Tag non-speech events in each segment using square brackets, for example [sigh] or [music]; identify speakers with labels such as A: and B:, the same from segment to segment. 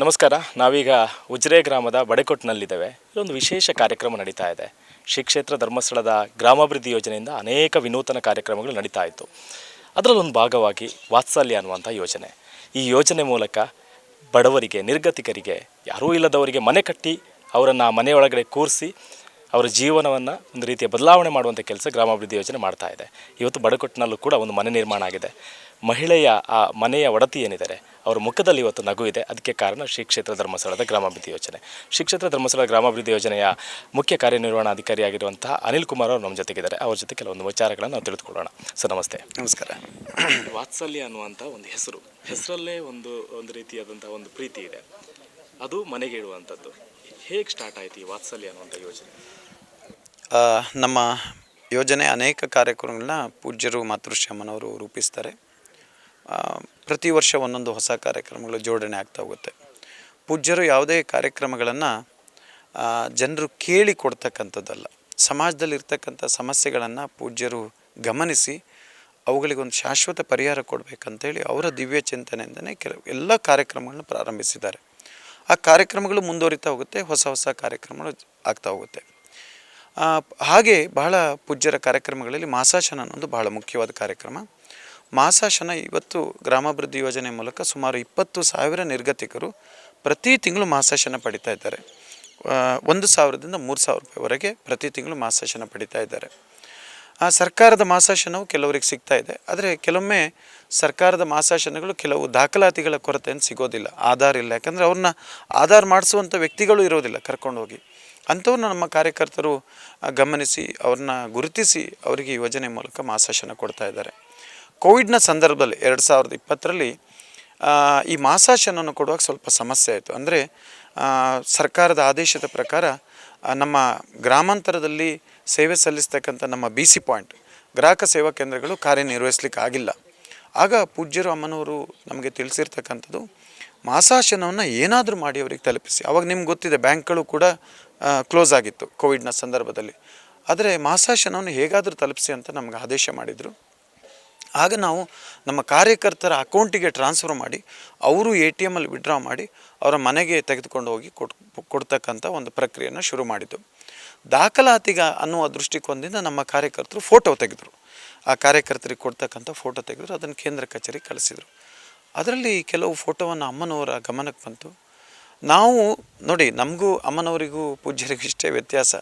A: ನಮಸ್ಕಾರ. ನಾವೀಗ ಉಜ್ರೆ ಗ್ರಾಮದ ಬಡೆಕೊಟ್ಟಿನಲ್ಲಿದ್ದೇವೆ ಇಲ್ಲೊಂದು ವಿಶೇಷ ಕಾರ್ಯಕ್ರಮ ನಡೀತಾ ಇದೆ. ಶ್ರೀ ಕ್ಷೇತ್ರ ಧರ್ಮಸ್ಥಳದ ಗ್ರಾಮಾಭಿವೃದ್ಧಿ ಯೋಜನೆಯಿಂದ ಅನೇಕ ವಿನೂತನ ಕಾರ್ಯಕ್ರಮಗಳು ನಡೀತಾ ಇತ್ತು. ಅದರಲ್ಲೊಂದು ಭಾಗವಾಗಿ ವಾತ್ಸಲ್ಯ ಅನ್ನುವಂಥ ಯೋಜನೆ. ಈ ಯೋಜನೆ ಮೂಲಕ ಬಡವರಿಗೆ, ನಿರ್ಗತಿಕರಿಗೆ, ಯಾರೂ ಇಲ್ಲದವರಿಗೆ ಮನೆ ಕಟ್ಟಿ ಅವರನ್ನು ಮನೆಯೊಳಗಡೆ ಕೂರಿಸಿ ಅವರ ಜೀವನವನ್ನು ಒಂದು ರೀತಿಯ ಬದಲಾವಣೆ ಮಾಡುವಂಥ ಕೆಲಸ ಗ್ರಾಮಾಭಿವೃದ್ಧಿ ಯೋಜನೆ ಮಾಡ್ತಾ ಇದೆ. ಇವತ್ತು ಬಡಕೊಟ್ಟಿನಲ್ಲೂ ಕೂಡ ಒಂದು ಮನೆ ನಿರ್ಮಾಣ ಆಗಿದೆ. ಮಹಿಳೆಯ ಆ ಮನೆಯ ಒಡತಿ ಏನಿದ್ದಾರೆ ಅವರ ಮುಖದಲ್ಲಿ ಇವತ್ತು ನಗು ಇದೆ. ಅದಕ್ಕೆ ಕಾರಣ ಶ್ರೀ ಕ್ಷೇತ್ರ ಧರ್ಮಸ್ಥಳದ ಗ್ರಾಮಾಭಿವೃದ್ಧಿ ಯೋಜನೆ. ಶ್ರೀ ಕ್ಷೇತ್ರ ಧರ್ಮಸ್ಥಳ ಗ್ರಾಮಾಭಿವೃದ್ಧಿ ಯೋಜನೆಯ ಮುಖ್ಯ ಕಾರ್ಯನಿರ್ವಹಣಾಧಿಕಾರಿಯಾಗಿರುವಂತಹ ಅನಿಲ್ ಕುಮಾರ್ ಅವರು ನಮ್ಮ ಜೊತೆಗಿದ್ದಾರೆ. ಅವ್ರ ಜೊತೆ ಕೆಲವೊಂದು ವಿಚಾರಗಳನ್ನು ನಾವು ತಿಳಿದುಕೊಳ್ಳೋಣ. ಸರ್ ನಮಸ್ತೆ.
B: ನಮಸ್ಕಾರ.
A: ವಾತ್ಸಲ್ಯ ಅನ್ನುವಂಥ ಒಂದು ಹೆಸರು. ಹೆಸರಲ್ಲೇ ಒಂದು ಒಂದು ರೀತಿಯಾದಂಥ ಒಂದು ಪ್ರೀತಿ ಇದೆ. ಅದು ಮನೆಗೆ ಇಡುವಂಥದ್ದು ಹೇಗೆ ಸ್ಟಾರ್ಟ್ ಆಯಿತು ಈ ವಾತ್ಸಲ್ಯ ಅನ್ನುವಂಥ ಯೋಜನೆ?
B: ನಮ್ಮ ಯೋಜನೆ ಅನೇಕ ಕಾರ್ಯಕ್ರಮಗಳನ್ನ ಪೂಜ್ಯರು ಮಾತೃಶ್ಯಾಮನವರು ರೂಪಿಸ್ತಾರೆ. ಪ್ರತಿ ವರ್ಷ ಒಂದೊಂದು ಹೊಸ ಕಾರ್ಯಕ್ರಮಗಳು ಜೋಡಣೆ ಆಗ್ತಾ ಹೋಗುತ್ತೆ. ಪೂಜ್ಯರು ಯಾವುದೇ ಕಾರ್ಯಕ್ರಮಗಳನ್ನು ಜನರು ಕೇಳಿ ಕೊಡ್ತಕ್ಕಂಥದ್ದಲ್ಲ. ಸಮಾಜದಲ್ಲಿರ್ತಕ್ಕಂಥ ಸಮಸ್ಯೆಗಳನ್ನು ಪೂಜ್ಯರು ಗಮನಿಸಿ, ಅವುಗಳಿಗೊಂದು ಶಾಶ್ವತ ಪರಿಹಾರ ಕೊಡಬೇಕಂತೇಳಿ ಅವರ ದಿವ್ಯ ಚಿಂತನೆಯಿಂದನೇ ಕೆಲವು, ಎಲ್ಲ ಕಾರ್ಯಕ್ರಮಗಳನ್ನು ಪ್ರಾರಂಭಿಸಿದ್ದಾರೆ. ಆ ಕಾರ್ಯಕ್ರಮಗಳು ಮುಂದುವರಿತಾ ಹೋಗುತ್ತೆ, ಹೊಸ ಹೊಸ ಕಾರ್ಯಕ್ರಮಗಳು ಆಗ್ತಾ ಹೋಗುತ್ತೆ. ಹಾಗೆ ಬಹಳ ಪೂಜ್ಯರ ಕಾರ್ಯಕ್ರಮಗಳಲ್ಲಿ ಮಾಸಾಶನ ಅನ್ನೋದು ಬಹಳ ಮುಖ್ಯವಾದ ಕಾರ್ಯಕ್ರಮ. ಮಾಸಾಶನ ಇವತ್ತು ಗ್ರಾಮಾಭಿವೃದ್ಧಿ ಯೋಜನೆ ಮೂಲಕ ಸುಮಾರು ಇಪ್ಪತ್ತು ಸಾವಿರ ನಿರ್ಗತಿಕರು ಪ್ರತಿ ತಿಂಗಳು ಮಾಸಾಶನ ಪಡಿತಾ ಇದ್ದಾರೆ. ಒಂದು ಸಾವಿರದಿಂದ ಮೂರು ಸಾವಿರ ರೂಪಾಯಿವರೆಗೆ ಪ್ರತಿ ತಿಂಗಳು ಮಾಸಾಶನ ಪಡಿತಾ ಇದ್ದಾರೆ. ಆ, ಸರ್ಕಾರದ ಮಾಸಾಶನವು ಕೆಲವರಿಗೆ ಸಿಗ್ತಾ ಇದೆ. ಆದರೆ ಕೆಲವೊಮ್ಮೆ ಸರ್ಕಾರದ ಮಾಸಾಶನಗಳು ಕೆಲವು ದಾಖಲಾತಿಗಳ ಕೊರತೆಯನ್ನು ಸಿಗೋದಿಲ್ಲ, ಆಧಾರ್ ಇಲ್ಲ. ಯಾಕಂದರೆ ಅವ್ರನ್ನ ಆಧಾರ್ ಮಾಡಿಸುವಂಥ ವ್ಯಕ್ತಿಗಳು ಇರೋದಿಲ್ಲ ಕರ್ಕೊಂಡು ಹೋಗಿ ಅಂಥವ್ರನ್ನ ನಮ್ಮ ಕಾರ್ಯಕರ್ತರು ಗಮನಿಸಿ, ಅವ್ರನ್ನ ಗುರುತಿಸಿ ಅವರಿಗೆ ಯೋಜನೆ ಮೂಲಕ ಮಾಸಾಶನ ಕೊಡ್ತಾ ಇದ್ದಾರೆ. ಕೋವಿಡ್ನ ಸಂದರ್ಭದಲ್ಲಿ ಎರಡು ಸಾವಿರದ ಇಪ್ಪತ್ತರಲ್ಲಿ ಈ ಮಾಸಾಶನನ್ನು ಕೊಡುವಾಗ ಸ್ವಲ್ಪ ಸಮಸ್ಯೆ ಆಯಿತು. ಅಂದರೆ ಸರ್ಕಾರದ ಆದೇಶದ ಪ್ರಕಾರ ನಮ್ಮ ಗ್ರಾಮಾಂತರದಲ್ಲಿ ಸೇವೆ ಸಲ್ಲಿಸ್ತಕ್ಕಂಥ ನಮ್ಮ ಬಿ ಸಿ ಪಾಯಿಂಟ್, ಗ್ರಾಹಕ ಸೇವಾ ಕೇಂದ್ರಗಳು ಕಾರ್ಯನಿರ್ವಹಿಸ್ಲಿಕ್ಕೆ ಆಗಿಲ್ಲ ಆಗ ಪೂಜ್ಯರು, ಅಮ್ಮನವರು ನಮಗೆ ತಿಳಿಸಿರ್ತಕ್ಕಂಥದ್ದು, ಮಾಸಾಶನವನ್ನು ಏನಾದರೂ ಮಾಡಿ ಅವರಿಗೆ ತಲುಪಿಸಿ. ಅವಾಗ ನಿಮ್ಗೆ ಗೊತ್ತಿದೆ, ಬ್ಯಾಂಕ್ಗಳು ಕೂಡ ಕ್ಲೋಸ್ ಆಗಿತ್ತು ಕೋವಿಡ್ನ ಸಂದರ್ಭದಲ್ಲಿ. ಆದರೆ ಮಾಸಾಶನವನ್ನು ಹೇಗಾದರೂ ತಲುಪಿಸಿ ಅಂತ ನಮಗೆ ಆದೇಶ ಮಾಡಿದರು. ಆಗ ನಾವು ನಮ್ಮ ಕಾರ್ಯಕರ್ತರ ಅಕೌಂಟಿಗೆ ಟ್ರಾನ್ಸ್ಫರ್ ಮಾಡಿ, ಅವರು ಎ ಟಿ ಎಮಲ್ಲಿ ವಿಡ್ರಾ ಮಾಡಿ, ಅವರ ಮನೆಗೆ ತೆಗೆದುಕೊಂಡು ಹೋಗಿ ಕೊಡ್, ಕೊಡ್ತಕ್ಕಂಥ ಒಂದು ಪ್ರಕ್ರಿಯೆಯನ್ನು ಶುರು ಮಾಡಿದ್ದು. ದಾಖಲಾತಿಗ ಅನ್ನುವ ದೃಷ್ಟಿಕೋನದಿಂದ ನಮ್ಮ ಕಾರ್ಯಕರ್ತರು ಫೋಟೋ ತೆಗೆದರು. ಆ ಕಾರ್ಯಕರ್ತರಿಗೆ ಕೊಡ್ತಕ್ಕಂಥ ಫೋಟೋ ತೆಗೆದ್ರು, ಅದನ್ನು ಕೇಂದ್ರ ಕಚೇರಿಗೆ ಕಳಿಸಿದರು. ಅದರಲ್ಲಿ ಕೆಲವು ಫೋಟೋವನ್ನು ಅಮ್ಮನವರ ಗಮನಕ್ಕೆ ಬಂತು. ನಾವು ನೋಡಿ, ನಮಗೂ ಅಮ್ಮನವರಿಗೂ ಪೂಜ್ಯರಿಗೂ ಇಷ್ಟೇ ವ್ಯತ್ಯಾಸ.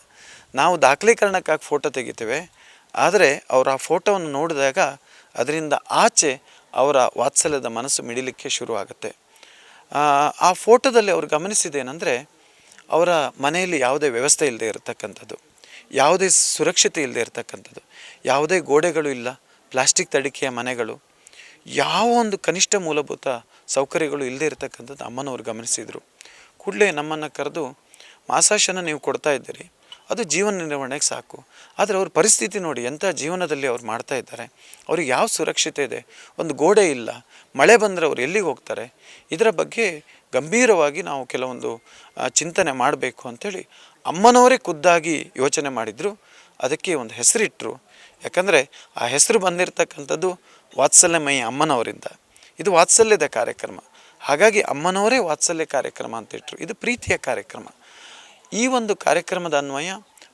B: ನಾವು ದಾಖಲೀಕರಣಕ್ಕಾಗಿ ಫೋಟೋ ತೆಗಿತೇವೆ, ಆದರೆ ಅವರ ಆ ಫೋಟೋವನ್ನು ನೋಡಿದಾಗ ಅದರಿಂದ ಆಚೆ ಅವರ ವಾತ್ಸಲ್ಯದ ಮನಸ್ಸು ಮಿಡಿಲಿಕ್ಕೆ ಶುರುವಾಗುತ್ತೆ. ಆ, ಫೋಟೋದಲ್ಲಿ ಅವರು ಗಮನಿಸಿದ್ದೇನೆಂದರೆ ಅವರ ಮನೆಯಲ್ಲಿ ಯಾವುದೇ ವ್ಯವಸ್ಥೆ ಇಲ್ಲದೆ ಇರತಕ್ಕಂಥದ್ದು. ಯಾವುದೇ ಸುರಕ್ಷತೆ ಇಲ್ಲದೆ ಇರತಕ್ಕಂಥದ್ದು. ಯಾವುದೇ ಗೋಡೆಗಳು ಇಲ್ಲ ಪ್ಲಾಸ್ಟಿಕ್ ತಡಿಕೆಯ ಮನೆಗಳು ಯಾವ ಒಂದು ಕನಿಷ್ಠ ಮೂಲಭೂತ ಸೌಕರ್ಯಗಳು ಇಲ್ಲದೆ ಇರತಕ್ಕಂಥದ್ದು ಅಮ್ಮನವರು ಗಮನಿಸಿದರು. ಕೂಡಲೇ ನಮ್ಮನ್ನು ಕರೆದು ಮಾಸಾಶನ ನೀವು ಕೊಡ್ತಾ ಇದ್ದೀರಿ. ಅದು ಜೀವನ ನಿರ್ವಹಣೆಗೆ ಸಾಕು. ಆದರೆ ಅವ್ರ ಪರಿಸ್ಥಿತಿ ನೋಡಿ ಎಂಥ ಜೀವನದಲ್ಲಿ ಅವ್ರು ಮಾಡ್ತಾ ಇದ್ದಾರೆ. ಅವ್ರಿಗೆ ಯಾವ ಸುರಕ್ಷತೆ ಇದೆ? ಒಂದು ಗೋಡೆ ಇಲ್ಲ. ಮಳೆ ಬಂದರೆ ಅವ್ರು ಎಲ್ಲಿಗೆ ಹೋಗ್ತಾರೆ? ಇದರ ಬಗ್ಗೆ ಗಂಭೀರವಾಗಿ ನಾವು ಕೆಲವೊಂದು ಚಿಂತನೆ ಮಾಡಬೇಕು ಅಂಥೇಳಿ ಅಮ್ಮನವರೇ ಖುದ್ದಾಗಿ ಯೋಚನೆ ಮಾಡಿದರು. ಅದಕ್ಕೆ ಒಂದು ಹೆಸರಿಟ್ಟರು ಯಾಕಂದರೆ ಆ ಹೆಸರು ಬಂದಿರತಕ್ಕಂಥದ್ದು ವಾತ್ಸಲ್ಯಮಯಿ ಅಮ್ಮನವರಿಂದ. ಇದು ವಾತ್ಸಲ್ಯದ ಕಾರ್ಯಕ್ರಮ. ಹಾಗಾಗಿ ಅಮ್ಮನವರೇ ವಾತ್ಸಲ್ಯ ಕಾರ್ಯಕ್ರಮ ಅಂತ ಇಟ್ಟರು ಇದು ಪ್ರೀತಿಯ ಕಾರ್ಯಕ್ರಮ. ಈ ಒಂದು ಕಾರ್ಯಕ್ರಮದ ಅನ್ವಯ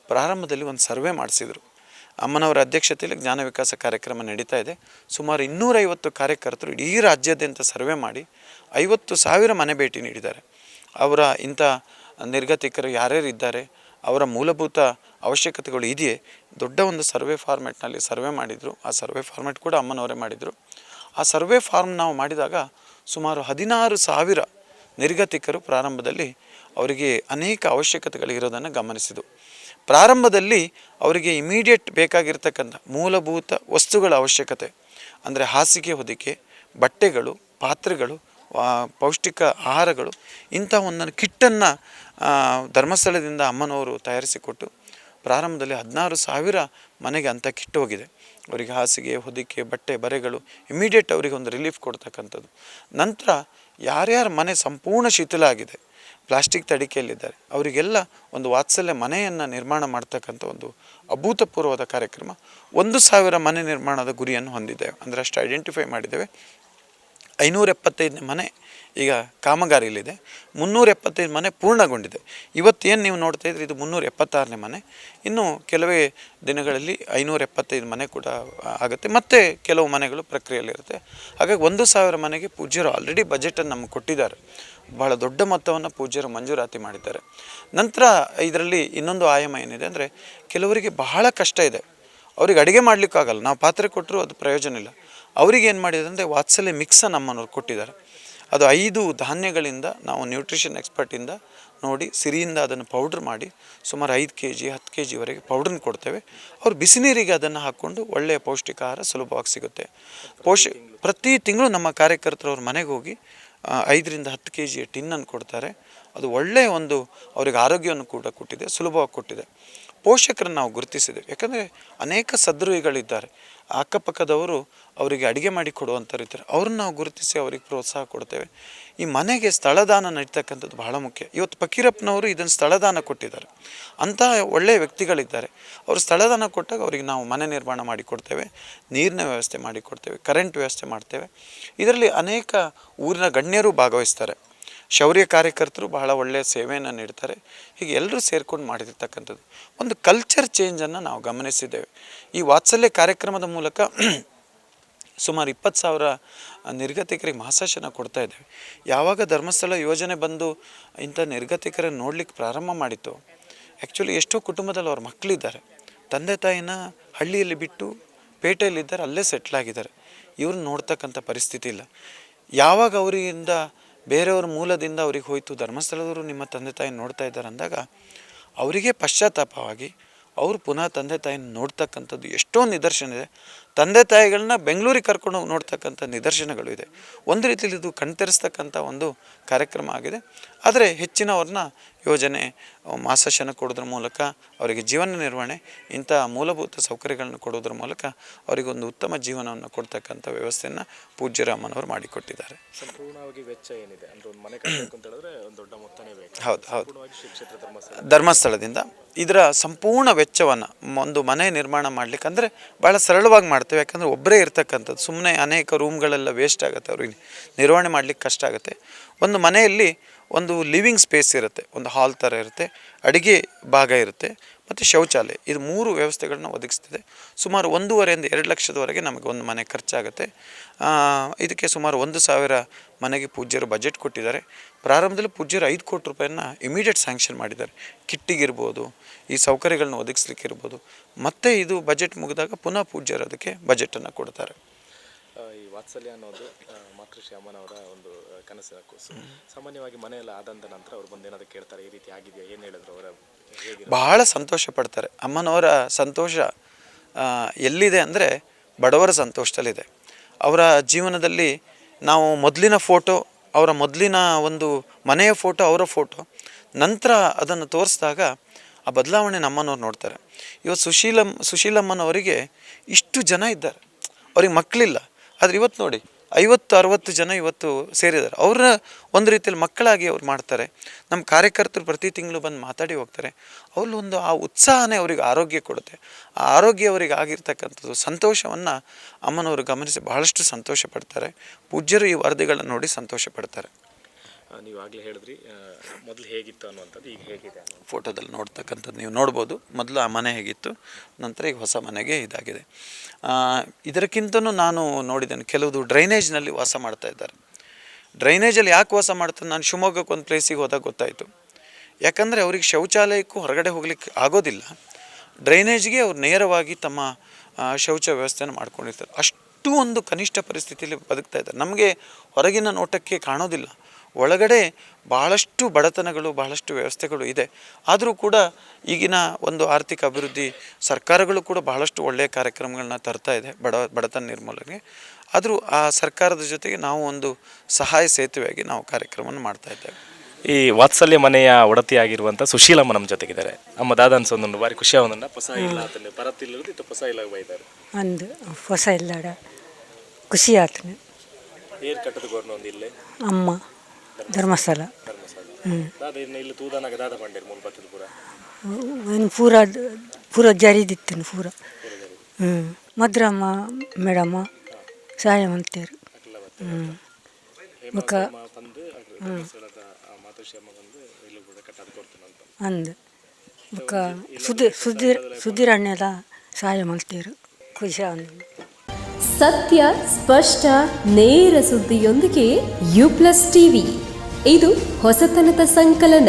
B: ಪ್ರಾರಂಭದಲ್ಲಿ ಒಂದು ಸರ್ವೆ ಮಾಡಿಸಿದರು. ಅಮ್ಮನವರ ಅಧ್ಯಕ್ಷತೆಯಲ್ಲಿ ಜ್ಞಾನ ವಿಕಾಸ ಕಾರ್ಯಕ್ರಮ ನಡೀತಾ ಇದೆ. ಸುಮಾರು ಇನ್ನೂರೈವತ್ತು ಕಾರ್ಯಕರ್ತರು ಇಡೀ ರಾಜ್ಯಾದ್ಯಂತ ಸರ್ವೆ ಮಾಡಿ ಐವತ್ತು ಸಾವಿರ ಮನೆ ಭೇಟಿ ನೀಡಿದ್ದಾರೆ. ಅವರ ಇಂಥ ನಿರ್ಗತಿಕರು ಯಾರ್ಯಾರು ಇದ್ದಾರೆ ಅವರ ಮೂಲಭೂತ ಅವಶ್ಯಕತೆಗಳು ಇದೆಯೇ? ದೊಡ್ಡ ಒಂದು ಸರ್ವೆ ಫಾರ್ಮೆಟ್ನಲ್ಲಿ ಸರ್ವೆ ಮಾಡಿದರು. ಆ ಸರ್ವೆ ಫಾರ್ಮೆಟ್ ಕೂಡ ಅಮ್ಮನವರೇ ಮಾಡಿದರು. ಆ ಸರ್ವೆ ಫಾರ್ಮ್ ನಾವು ಮಾಡಿದಾಗ ಸುಮಾರು ಹದಿನಾರು ಸಾವಿರ ನಿರ್ಗತಿಕರು ಪ್ರಾರಂಭದಲ್ಲಿ ಅವರಿಗೆ ಅನೇಕ ಅವಶ್ಯಕತೆಗಳಿರೋದನ್ನು ಗಮನಿಸಿದವು. ಪ್ರಾರಂಭದಲ್ಲಿ ಅವರಿಗೆ ಇಮಿಡಿಯೇಟ್ ಬೇಕಾಗಿರ್ತಕ್ಕಂಥ ಮೂಲಭೂತ ವಸ್ತುಗಳ ಅವಶ್ಯಕತೆ, ಅಂದರೆ ಹಾಸಿಗೆ ಹೊದಿಕೆ, ಬಟ್ಟೆಗಳು, ಪಾತ್ರೆಗಳು ಪೌಷ್ಟಿಕ ಆಹಾರಗಳು ಇಂಥ ಒಂದನ್ನು ಕಿಟ್ಟನ್ನು ಧರ್ಮಸ್ಥಳದಿಂದ ಅಮ್ಮನವರು ತಯಾರಿಸಿಕೊಟ್ಟು ಪ್ರಾರಂಭದಲ್ಲಿ ಹದಿನಾರು ಸಾವಿರ ಮನೆಗೆ ಅಂಥ ಕಿಟ್ಟು ಹೋಗಿದೆ. ಅವರಿಗೆ ಹಾಸಿಗೆ, ಹೊದಿಕೆ, ಬಟ್ಟೆ, ಬರೆಗಳು ಇಮಿಡಿಯೇಟ್ ಅವರಿಗೆ ಒಂದು ರಿಲೀಫ್ ಕೊಡ್ತಕ್ಕಂಥದ್ದು. ನಂತರ ಯಾರ್ಯಾರ ಮನೆ ಸಂಪೂರ್ಣ ಶಿಥಿಲ ಆಗಿದೆ ಪ್ಲಾಸ್ಟಿಕ್ ತಡಿಕೆಯಲ್ಲಿದ್ದಾರೆ. ಅವರಿಗೆಲ್ಲ ಒಂದು ವಾತ್ಸಲ್ಯ ಮನೆಯನ್ನು ನಿರ್ಮಾಣ ಮಾಡ್ತಕ್ಕಂಥ ಒಂದು ಅಭೂತಪೂರ್ವದ ಕಾರ್ಯಕ್ರಮ. ಒಂದು ಸಾವಿರ ಮನೆ ನಿರ್ಮಾಣದ ಗುರಿಯನ್ನು ಹೊಂದಿದ್ದೇವೆ ಅಂದರೆ ಅಷ್ಟು ಐಡೆಂಟಿಫೈ ಮಾಡಿದ್ದೇವೆ. ಐನೂರ ಎಪ್ಪತ್ತೈದನೇ ಮನೆ ಈಗ ಕಾಮಗಾರಿಯಲ್ಲಿದೆ. ಮುನ್ನೂರ ಎಪ್ಪತ್ತೈದು ಮನೆ ಪೂರ್ಣಗೊಂಡಿದೆ. ಇವತ್ತೇನು ನೀವು ನೋಡ್ತಾ ಇದ್ರಿ? ಇದು ಮುನ್ನೂರ ಎಪ್ಪತ್ತಾರನೇ ಮನೆ. ಇನ್ನು ಕೆಲವೇ ದಿನಗಳಲ್ಲಿ ಐನೂರ ಎಪ್ಪತ್ತೈದು ಮನೆ ಕೂಡ ಆಗುತ್ತೆ. ಮತ್ತು ಕೆಲವು ಮನೆಗಳು ಪ್ರಕ್ರಿಯೆಯಲ್ಲಿರುತ್ತೆ. ಹಾಗಾಗಿ ಒಂದು ಸಾವಿರ ಮನೆಗೆ ಪೂಜ್ಯರು ಆಲ್ರೆಡಿ ಬಜೆಟನ್ನು ನಮಗೆ ಕೊಟ್ಟಿದ್ದಾರೆ. ಬಹಳ ದೊಡ್ಡ ಮೊತ್ತವನ್ನು ಪೂಜ್ಯರು ಮಂಜೂರಾತಿ ಮಾಡಿದ್ದಾರೆ. ನಂತರ ಇದರಲ್ಲಿ ಇನ್ನೊಂದು ಆಯಾಮ ಏನಿದೆ ಅಂದರೆ, ಕೆಲವರಿಗೆ ಬಹಳ ಕಷ್ಟ ಇದೆ. ಅವ್ರಿಗೆ ಅಡುಗೆ ಮಾಡಲಿಕ್ಕಾಗಲ್ಲ. ನಾವು ಪಾತ್ರೆ ಕೊಟ್ಟರು ಅದು ಪ್ರಯೋಜನ ಇಲ್ಲ. ಅವ್ರಿಗೆ ಏನು ಮಾಡಿದಂದರೆ ವಾತ್ಸಲ್ಯ ಮಿಕ್ಸ ನಮ್ಮನವ್ರು ಕೊಟ್ಟಿದ್ದಾರೆ. ಅದು ಐದು ಧಾನ್ಯಗಳಿಂದ ನಾವು ನ್ಯೂಟ್ರಿಷನ್ ಎಕ್ಸ್ಪರ್ಟಿಂದ ನೋಡಿ, ಸಿರಿಯಿಂದ ಅದನ್ನು ಪೌಡ್ರ್ ಮಾಡಿ, ಸುಮಾರು ಐದು ಕೆ ಜಿ ಹತ್ತು ಕೆ ಜಿವರೆಗೆ ಪೌಡ್ರನ್ನ ಕೊಡ್ತೇವೆ. ಅವ್ರು ಬಿಸಿ ನೀರಿಗೆ ಅದನ್ನು ಹಾಕ್ಕೊಂಡು ಒಳ್ಳೆಯ ಪೌಷ್ಟಿಕ ಆಹಾರ ಸುಲಭವಾಗಿ ಸಿಗುತ್ತೆ. ಪೌಷ್, ಪ್ರತಿ ತಿಂಗಳು ನಮ್ಮ ಕಾರ್ಯಕರ್ತರು ಅವ್ರ ಮನೆಗೆ ಹೋಗಿ ಐದರಿಂದ ಹತ್ತು ಕೆ ಜಿಯ ಟಿನ್ನನ್ನು ಕೊಡ್ತಾರೆ. ಅದು ಒಳ್ಳೆಯ ಒಂದು ಅವರಿಗೆ ಆರೋಗ್ಯವನ್ನು ಕೂಡ ಕೊಟ್ಟಿದೆ, ಸುಲಭವಾಗಿ ಕೊಟ್ಟಿದೆ. ಪೋಷಕರನ್ನು ನಾವು ಗುರುತಿಸಿದ್ದೇವೆ. ಯಾಕಂದರೆ ಅನೇಕ ಸದೃಹಿಗಳಿದ್ದಾರೆ ಅಕ್ಕಪಕ್ಕದವರು ಅವರಿಗೆ ಅಡುಗೆ ಮಾಡಿ ಕೊಡುವಂಥವ್ರು ಇದ್ದಾರೆ ಅವ್ರನ್ನ ನಾವು ಗುರುತಿಸಿ ಅವರಿಗೆ ಪ್ರೋತ್ಸಾಹ ಕೊಡ್ತೇವೆ. ಈ ಮನೆಗೆ ಸ್ಥಳದಾನ ನಡೀತಕ್ಕಂಥದ್ದು ಬಹಳ ಮುಖ್ಯ. ಇವತ್ತು ಫಕೀರಪ್ಪನವರು ಇದನ್ನು ಸ್ಥಳದಾನ ಕೊಟ್ಟಿದ್ದಾರೆ. ಅಂತಹ ಒಳ್ಳೆಯ ವ್ಯಕ್ತಿಗಳಿದ್ದಾರೆ. ಅವರು ಸ್ಥಳದಾನ ಕೊಟ್ಟಾಗ ಅವರಿಗೆ ನಾವು ಮನೆ ನಿರ್ಮಾಣ ಮಾಡಿಕೊಡ್ತೇವೆ ನೀರಿನ ವ್ಯವಸ್ಥೆ ಮಾಡಿಕೊಡ್ತೇವೆ ಕರೆಂಟ್ ವ್ಯವಸ್ಥೆ ಮಾಡ್ತೇವೆ. ಇದರಲ್ಲಿ ಅನೇಕ ಊರಿನ ಗಣ್ಯರು ಭಾಗವಹಿಸ್ತಾರೆ. ಶೌರ್ಯ ಕಾರ್ಯಕರ್ತರು ಬಹಳ ಒಳ್ಳೆಯ ಸೇವೆಯನ್ನು ನೀಡ್ತಾರೆ. ಹೀಗೆ ಎಲ್ಲರೂ ಸೇರ್ಕೊಂಡು ಮಾಡಿರ್ತಕ್ಕಂಥದ್ದು. ಒಂದು ಕಲ್ಚರ್ ಚೇಂಜನ್ನು ನಾವು ಗಮನಿಸಿದ್ದೇವೆ. ಈ ವಾತ್ಸಲ್ಯ ಕಾರ್ಯಕ್ರಮದ ಮೂಲಕ [clears throat] ಸುಮಾರು ಇಪ್ಪತ್ತು ಸಾವಿರ ನಿರ್ಗತಿಕರಿಗೆ ಮಹಾಸಶನ ಕೊಡ್ತಾ ಇದ್ದೇವೆ. ಯಾವಾಗ ಧರ್ಮಸ್ಥಳ ಯೋಜನೆ ಬಂದು ಇಂಥ ನಿರ್ಗತಿಕರನ್ನು ನೋಡಲಿಕ್ಕೆ ಪ್ರಾರಂಭ ಮಾಡಿತ್ತು ಆ್ಯಕ್ಚುಲಿ ಎಷ್ಟೋ ಕುಟುಂಬದಲ್ಲಿ ಅವ್ರ ಮಕ್ಕಳಿದ್ದಾರೆ. ತಂದೆ ತಾಯಿನ ಹಳ್ಳಿಯಲ್ಲಿ ಬಿಟ್ಟು ಪೇಟೆಯಲ್ಲಿದ್ದಾರೆ, ಅಲ್ಲೇ ಸೆಟ್ಲ್ ಆಗಿದ್ದಾರೆ. ಇವ್ರನ್ನ ನೋಡ್ತಕ್ಕಂಥ ಪರಿಸ್ಥಿತಿ ಇಲ್ಲ. ಯಾವಾಗ ಅವರಿಂದ ಬೇರೆಯವ್ರ ಮೂಲದಿಂದ ಅವ್ರಿಗೆ ಹೋಯಿತು, ಧರ್ಮಸ್ಥಳದವರು ನಿಮ್ಮ ತಂದೆ ತಾಯಿ ನೋಡ್ತಾ ಇದ್ದಾರೆ ಅಂದಾಗ, ಅವರಿಗೆ ಪಶ್ಚಾತ್ತಾಪವಾಗಿ ಅವರು ಪುನಃ ತಂದೆ ತಾಯಿನ ನೋಡ್ತಕ್ಕಂಥದ್ದು ಎಷ್ಟೋ ನಿದರ್ಶನ ಇದೆ. ತಂದೆ ತಾಯಿಗಳನ್ನ ಬೆಂಗಳೂರಿಗೆ ಕರ್ಕೊಂಡು ನೋಡ್ತಕ್ಕಂಥ ನಿದರ್ಶನಗಳು ಇದೆ. ಒಂದು ರೀತಿಯಲ್ಲಿ ಇದು ಕಣ್ತರಿಸ್ತಕ್ಕಂಥ ಒಂದು ಕಾರ್ಯಕ್ರಮ ಆಗಿದೆ. ಆದರೆ ಹೆಚ್ಚಿನವ್ರನ್ನ ಯೋಜನೆ ಮಾಸಶನ ಕೊಡೋದ್ರ ಮೂಲಕ ಅವರಿಗೆ ಜೀವನ ನಿರ್ವಹಣೆ ಇಂಥ ಮೂಲಭೂತ ಸೌಕರ್ಯಗಳನ್ನು ಕೊಡೋದ್ರ ಮೂಲಕ ಅವರಿಗೆ ಒಂದು ಉತ್ತಮ ಜೀವನವನ್ನು ಕೊಡ್ತಕ್ಕಂಥ ವ್ಯವಸ್ಥೆಯನ್ನು ಪೂಜ್ಯರಾಮನವರು ಮಾಡಿಕೊಟ್ಟಿದ್ದಾರೆ.
A: ಸಂಪೂರ್ಣವಾಗಿ ವೆಚ್ಚ ಏನಿದೆ? ಅಂದ್ರೆ ಒಂದು ಮನೆ ಕಟ್ಟಬೇಕು ಅಂತ ಹೇಳಿದ್ರೆ ಒಂದು ದೊಡ್ಡ ಮೊತ್ತನೇ ಬೇಕು.
B: ಹೌದು ಹೌದು. ಧರ್ಮಸ್ಥಳದಿಂದ ಇದರ ಸಂಪೂರ್ಣ ವೆಚ್ಚವನ್ನು ಒಂದು ಮನೆ ನಿರ್ಮಾಣ ಮಾಡ್ಲಿಕ್ಕೆ ಅಂದರೆ ಭಾಳ ಸರಳವಾಗಿ ಮಾಡ್ತೇವೆ. ಯಾಕಂದರೆ ಒಬ್ಬರೇ ಇರ್ತಕ್ಕಂಥದ್ದು ಸುಮ್ಮನೆ ಅನೇಕ ರೂಮ್ಗಳೆಲ್ಲ ವೇಸ್ಟ್ ಆಗುತ್ತೆ ಅವ್ರಿಗೆ. ನಿರ್ವಹಣೆ ಮಾಡ್ಲಿಕ್ಕೆ ಕಷ್ಟ ಆಗುತ್ತೆ. ಒಂದು ಮನೆಯಲ್ಲಿ ಒಂದು ಲಿವಿಂಗ್ ಸ್ಪೇಸ್ ಇರುತ್ತೆ, ಒಂದು ಹಾಲ್ ಥರ ಇರುತ್ತೆ, ಅಡುಗೆ ಭಾಗ ಇರುತ್ತೆ, ಮತ್ತು ಶೌಚಾಲಯ. ಇದು ಮೂರು ವ್ಯವಸ್ಥೆಗಳನ್ನ ಒದಗಿಸ್ತಿದೆ. ಸುಮಾರು ಒಂದೂವರೆಯಿಂದ ಎರಡು ಲಕ್ಷದವರೆಗೆ ನಮಗೆ ಒಂದು ಮನೆ ಖರ್ಚಾಗುತ್ತೆ. ಇದಕ್ಕೆ ಸುಮಾರು ಒಂದು ಸಾವಿರ ಮನೆಗೆ ಪೂಜ್ಯರು ಬಜೆಟ್ ಕೊಟ್ಟಿದ್ದಾರೆ. ಪ್ರಾರಂಭದಲ್ಲಿ ಪೂಜ್ಯರು ಐದು ಕೋಟಿ ರೂಪಾಯಿನ ಇಮಿಡಿಯೇಟ್ ಸ್ಯಾಂಕ್ಷನ್ ಮಾಡಿದ್ದಾರೆ. ಕಿಟ್ಟಿಗಿರ್ಬೋದು ಈ ಸೌಕರ್ಯಗಳನ್ನ ಒದಗಿಸ್ಲಿಕ್ಕೆ ಇರ್ಬೋದು. ಮತ್ತೆ ಇದು ಬಜೆಟ್ ಮುಗಿದಾಗ ಪುನಃ ಪೂಜ್ಯರು ಅದಕ್ಕೆ ಬಜೆಟನ್ನು ಕೊಡ್ತಾರೆ.
A: ವಾತ್ಸಲ್ಯ ಅನ್ನೋದು ಅಮ್ಮನವರ ಒಂದು ಕನಸಿನ ಕೂಸು ಸಾಮಾನ್ಯವಾಗಿ ಮನೆಯೆಲ್ಲ ಆದಂತ ನಂತರ ಅವ್ರು ಬಂದು ಏನಾದ್ರು ಕೇಳ್ತಾರೆ, ಈ ರೀತಿ ಆಗಿದೆಯಾ, ಏನು ಹೇಳಿದ್ರು ಅವರ
B: ಬಹಳ ಸಂತೋಷ ಪಡ್ತಾರೆ. ಅಮ್ಮನವರ ಸಂತೋಷ ಎಲ್ಲಿದೆ ಅಂದರೆ ಬಡವರ ಸಂತೋಷದಲ್ಲಿದೆ. ಅವರ ಜೀವನದಲ್ಲಿ ನಾವು ಮೊದಲಿನ ಫೋಟೋ, ಅವರ ಮೊದಲಿನ ಒಂದು ಮನೆಯ ಫೋಟೋ, ಅವರ ಫೋಟೋ, ನಂತರ ಅದನ್ನು ತೋರಿಸಿದಾಗ ಆ ಬದಲಾವಣೆ ನಮ್ಮನವ್ರು ನೋಡ್ತಾರೆ. ಇವತ್ತು ಸುಶೀಲಮ್ ಸುಶೀಲಮ್ಮನವರಿಗೆ ಇಷ್ಟು ಜನ ಇದ್ದಾರೆ. ಅವ್ರಿಗೆ ಮಕ್ಕಳಿಲ್ಲ. ಆದರೆ ಇವತ್ತು ನೋಡಿ, ಐವತ್ತು, ಅರವತ್ತು ಜನ ಇವತ್ತು ಸೇರಿದ್ದಾರೆ. ಅವ್ರ ಒಂದು ರೀತಿಯಲ್ಲಿ ಮಕ್ಕಳಾಗಿ ಅವ್ರು ಮಾಡ್ತಾರೆ. ನಮ್ಮ ಕಾರ್ಯಕರ್ತರು ಪ್ರತಿ ತಿಂಗಳು ಬಂದು ಮಾತಾಡಿ ಹೋಗ್ತಾರೆ. ಅವ್ರಲ್ಲಿ ಒಂದು ಆ ಉತ್ಸಾಹನೇ ಅವ್ರಿಗೆ ಆರೋಗ್ಯ ಕೊಡುತ್ತೆ. ಆ ಆರೋಗ್ಯ ಅವರಿಗೆ ಆಗಿರ್ತಕ್ಕಂಥದ್ದು ಸಂತೋಷವನ್ನು ಅಮ್ಮನವರು ಗಮನಿಸಿ ಬಹಳಷ್ಟು ಸಂತೋಷ ಪಡ್ತಾರೆ. ಪೂಜ್ಯರು ಈ ವರದಿಗಳನ್ನು ನೋಡಿ ಸಂತೋಷ ಪಡ್ತಾರೆ.
A: ನೀವು ಆಗಲೇ ಹೇಳಿದ್ರಿ ಮೊದಲು ಹೇಗಿತ್ತು ಅನ್ನುವಂಥದ್ದು, ಈಗ ಹೇಗಿದೆ
B: ಫೋಟೋದಲ್ಲಿ ನೋಡ್ತಕ್ಕಂಥದ್ದು ನೀವು ನೋಡ್ಬೋದು. ಮೊದಲು ಆ ಮನೆ ಹೇಗಿತ್ತು, ನಂತರ ಈಗ ಹೊಸ ಮನೆಗೆ ಇದಾಗಿದೆ. ಇದಕ್ಕಿಂತನೂ ನಾನು ನೋಡಿದ್ದೇನೆ, ಕೆಲವುದು ಡ್ರೈನೇಜ್ನಲ್ಲಿ ವಾಸ ಮಾಡ್ತಾ ಇದ್ದಾರೆ. ಡ್ರೈನೇಜಲ್ಲಿ ಯಾಕೆ ವಾಸ ಮಾಡ್ತಾರೆ? ನಾನು ಶಿವಮೊಗ್ಗಕ್ಕೆ ಒಂದು ಪ್ಲೇಸಿಗೆ ಹೋದಾಗ ಗೊತ್ತಾಯಿತು. ಯಾಕಂದರೆ ಅವ್ರಿಗೆ ಶೌಚಾಲಯಕ್ಕೂ ಹೊರಗಡೆ ಹೋಗ್ಲಿಕ್ಕೆ ಆಗೋದಿಲ್ಲ. ಡ್ರೈನೇಜ್ಗೆ ಅವ್ರು ನೇರವಾಗಿ ತಮ್ಮ ಶೌಚ ವ್ಯವಸ್ಥೆಯನ್ನು ಮಾಡ್ಕೊಂಡಿರ್ತಾರೆ. ಅಷ್ಟು ಒಂದು ಕನಿಷ್ಠ ಪರಿಸ್ಥಿತಿಯಲ್ಲಿ ಬದುಕ್ತಾ ಇದ್ದಾರೆ. ನಮಗೆ ಹೊರಗಿನ ನೋಟಕ್ಕೆ ಕಾಣೋದಿಲ್ಲ. ಒಳಗಡೆ ಭಾಳಷ್ಟು ಬಡತನಗಳು ಬಹಳಷ್ಟು ವ್ಯವಸ್ಥೆಗಳು ಇದೆ. ಆದರೂ ಕೂಡ ಈಗಿನ ಒಂದು ಆರ್ಥಿಕ ಅಭಿವೃದ್ಧಿ ಸರ್ಕಾರಗಳು ಕೂಡ ಬಹಳಷ್ಟು ಒಳ್ಳೆಯ ಕಾರ್ಯಕ್ರಮಗಳನ್ನ ತರ್ತಾ ಇದೆ ಬಡ ಬಡತನ ನಿರ್ಮೂಲನೆಗೆ. ಆದರೂ ಆ ಸರ್ಕಾರದ ಜೊತೆಗೆ ನಾವು ಒಂದು ಸಹಾಯ ಸೇತುವೆಯಾಗಿ ನಾವು ಕಾರ್ಯಕ್ರಮವನ್ನು ಮಾಡ್ತಾ ಇದ್ದೇವೆ.
A: ಈ ವಾತ್ಸಲ್ಯ ಮನೆಯ ಒಡತಿಯಾಗಿರುವಂಥ ಸುಶೀಲಮ್ಮ ನಮ್ಮ ಜೊತೆಗಿದ್ದಾರೆ. ಅಮ್ಮ ದಾದ ಅನ್ಸೊಂದೊಂದು ಬಾರಿ ಖುಷಿ ಅವನನ್ನು ಪಸ ಇಲ್ಲ ಆತನ ಪರತ್ತಿಲ್ಲದು ಇತ್ತು ಪಸ ಇಲ್ಲ
C: ಅಂದು ಹೊಸ ಇಲ್ಲಾಡ ಖುಷಿ ಆತನು.
A: ಏರ್ ಕಟ್ಟದ ಗೋರ್ನ
C: ಅಮ್ಮ. ಧರ್ಮಸ್ಥಳ. ಹ್ಞೂ
A: ದಾದ ಇನ್ನು ಇಲ್ಲಿ ತೂದನಾಗ ದಾದ ಪಂಡೇರು ಮೂಲ ಬತ್ತದ ಪೂರ?
C: ಪೂರ ಪೂರ ಜರಿದಿತ್ತನು ಪೂರ. ಹ್ಞೂ ಮದ್ರಮ್ಮ ಮೇಡಮ್ಮ ಸಹಾಯ ಮಾಡ್ತೇರು ಹ್ಞೂ
A: ಮಾತೃಶ್ರೀ ಬಂದು ಇಲ್ಲಿ ಬುಡಕಟ್ಟು ಅದು ಕೊಡ್ತಾನೆ ಅಂತ.
C: ಅಂದು. ಮುಖ. ಸುದ್ದಿ ಸುದ್ದಿ ಸುದ್ದಿರಣ್ಣೆಲ್ಲ ಸಹಾಯ ಮಾಡ್ತೀರು ಖುಷಿ ಅಂದ
D: ಸತ್ಯ ಸ್ಪಷ್ಟ ನೇರ ಸುದ್ದಿಯೊಂದಿಗೆ ಯು ಪ್ಲಸ್ ಟಿವಿ. ಇದು ಹೊಸತನದ ಸಂಕಲನ.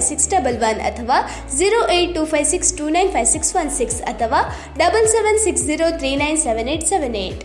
E: six double one ಅಥವಾ zero eight two five six two nine five six one six ಅಥವಾ double seven six zero three nine seven eight seven eight